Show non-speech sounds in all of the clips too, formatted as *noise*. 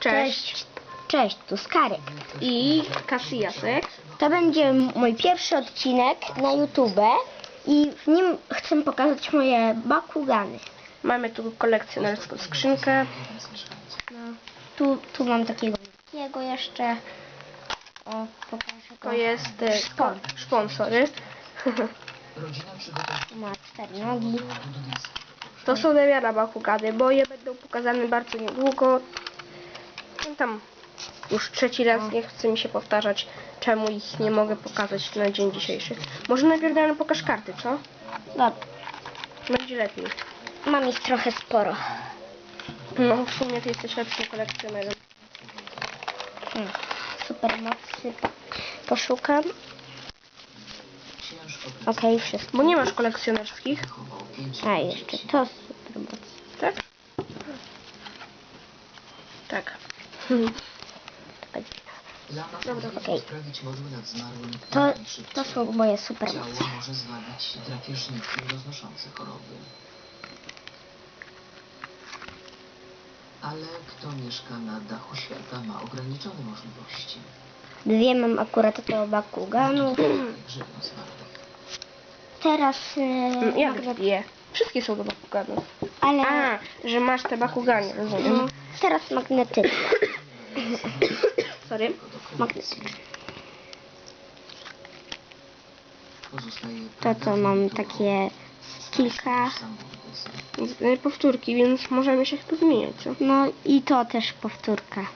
Cześć. Cześć, tu Skarek. I Kasijasek. To będzie mój pierwszy odcinek na YouTube i w nim chcę pokazać moje bakugany. Mamy tu kolekcjonerską skrzynkę. No, tu, tu mam takiego wielkiego jeszcze. O, pokażę go. To jest e, Szpon. szpon, sorry. *laughs* Ma cztery nogi. To są Dewiara Bakugany, bo je będą pokazane bardzo niedługo. No tam już trzeci raz nie chce mi się powtarzać, czemu ich nie mogę pokazać na dzień dzisiejszy. Może najpierw damy pokaż karty, co? Dobra, Będzie lepiej. mam ich trochę sporo. No w sumie ty jesteś lepszym kolekcjonerem. Hmm. Super mocy po, poszukam. Okej, wszystko. Bo nie masz kolekcjonerskich, A, jeszcze to super mocy. tak? Tak. Dobra, okej. To, to są moje super Ciało moce. może zwabić drapieżniki roznoszące choroby. Ale kto mieszka na dachu świata ma ograniczone możliwości. Dwie mam akurat do bakuganów. Żywią zmarłych. Teraz e, Mm, Jak dwie? Wszystkie są do Bakuganów. ale A, że masz te Bakuganie, rozumiem. no, teraz magnetyczne. *coughs* Sorry. Pozostaje To co mam takie kilka. Z- Powtórki, więc możemy się tu wymieniać, co? No i to też powtórka.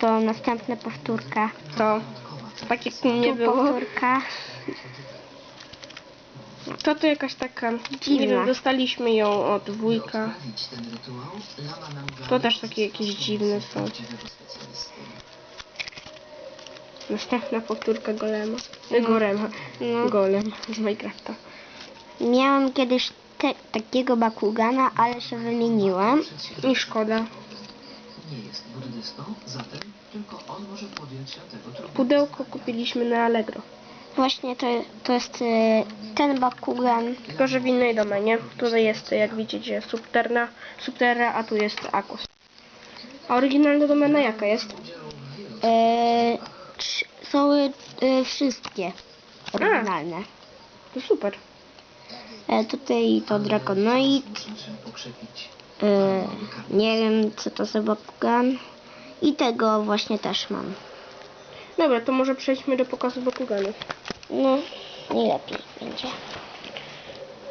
To następna powtórka. To tak jak nie było. powtórka. *laughs* To to jakaś taka, Dziwna. dostaliśmy ją od wujka. To też takie jakieś dziwne są. Następna powtórka Golema. No. Gorema. No. Golem z Minecrafta. Miałam kiedyś te, takiego bakugana, ale się wymieniłam. I szkoda. Nie jest buddystą, zatem tylko on może podjąć się tego trudu. Pudełko kupiliśmy na Allegro. Właśnie to, to jest e, ten bakugan. Tylko, że w innej domenie. Tutaj jest, jak widzicie, Subterra, Subterra a tu jest Akos. A oryginalna domena jaka jest? E, trz- są e, wszystkie oryginalne. To super. E, tutaj to Draconoid. E, nie wiem co to za bakugan. I tego właśnie też mam. Dobra, to może przejdźmy do pokazu Bakuganów. No, nie lepiej będzie.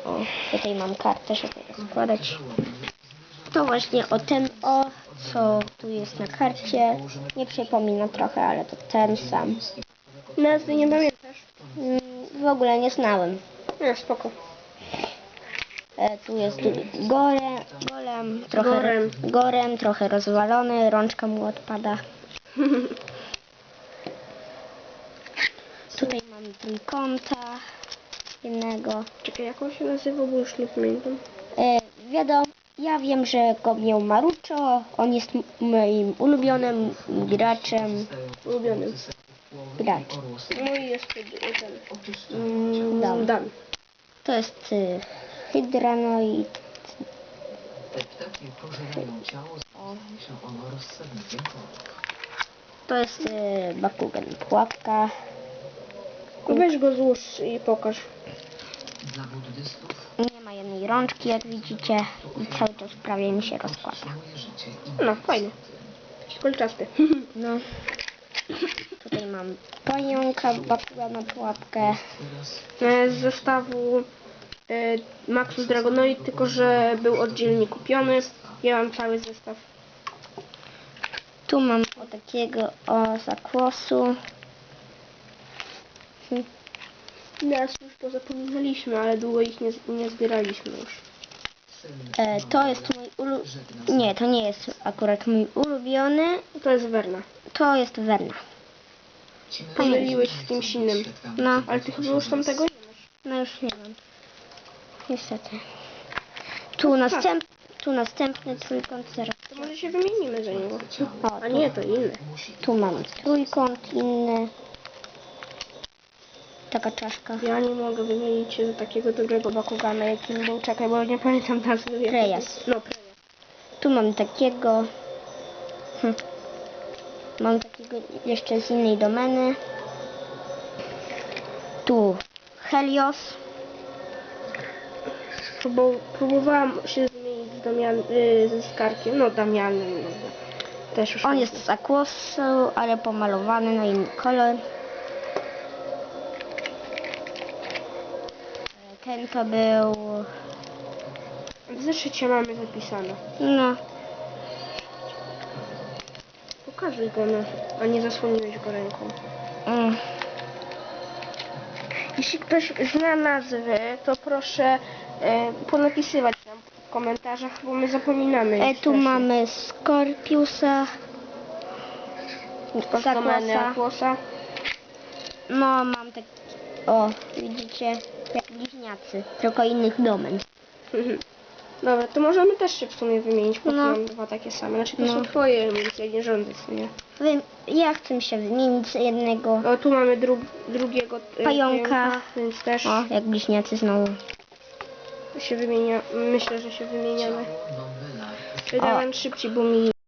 O, tutaj mam kartę, żeby rozkładać. To właśnie o ten o, co tu jest na karcie. Nie przypomina trochę, ale to ten sam. Nazwy nie pamiętasz? Mm, W ogóle nie znałem. No, spoko. E, tu jest gore, golem, trochę, Gorem. gorem, trochę rozwalony, rączka mu odpada. *laughs* Tutaj mam trójkąta jednego. Czekaj, jak on się nazywa, bo już nie pamiętam. E, wiadomo, ja wiem, że go miał Marucho. On jest moim ulubionym graczem. Ulubionym. Gracz. Mój jest ten. Mm, Dan. Dan. To jest y, Hydranoid. To jest y, Bakugan Pułapka. Weź go złóż i pokaż. Dla buddystów Nie ma jednej rączki, jak widzicie. I cały czas prawie mi się rozkłada. życie No, fajnie. Kolczasty. *laughs* No. Tutaj mam pająka, Bakugana Pułapkę. teraz E, Z zestawu e, Maxus Dragonoid, tylko że był oddzielnie kupiony. Ja mam cały zestaw. Tu mam o takiego o zakłosu. Teraz już pozapominaliśmy, ale długo ich nie, nie zbieraliśmy już. E, to jest mój ulu... Nie, to nie jest akurat mój ulubiony. To jest Werna. To jest Verna. Pomyliłeś z kimś innym. No, Ale ty chyba już tamtego nie masz. no już nie mam. Niestety. Tu, następ... tu następny trójkąt zaraz. To może się wymienimy za niego. O, A nie, to inny. Tu mam trójkąt inny. Taka czaszka. Ja nie mogę wymienić się za takiego dobrego Bakugana, jakim był. Czekaj, bo nie pamiętam nazwy. Prejas. No, Prejas. tu mam takiego. Hm. Mam takiego jeszcze z innej domeny. Tu Helios. Próbu- próbowałam się zmienić z, Damian, y, ze Skarkiem, no Damianem. No, też już On jest z aquosu, ale pomalowany na inny kolor. Ten to był. W zeszycie mamy zapisane. No, Pokażij go, no, a nie zasłoniłeś go ręką. mm, Jeśli ktoś zna nazwy, to proszę e, ponapisywać nam w komentarzach, bo my zapominamy. e, tu mamy Scorpiusa. z domeny Aquosa. Aquosa. No. O, widzicie? Jak bliźniacy, tylko innych domen. *laughs* Dobra, to możemy też się w sumie wymienić, bo No. tu mam dwa takie same. Znaczy to No. są twoje, więc ja nie rządzę sobie. Wy, ja chcę się wymienić z jednego. O, tu mamy dru drugiego e, Pająka. więc też O, jak bliźniacy znowu. się wymienia. Myślę, że się wymieniamy. Wydałem szybciej, bo mi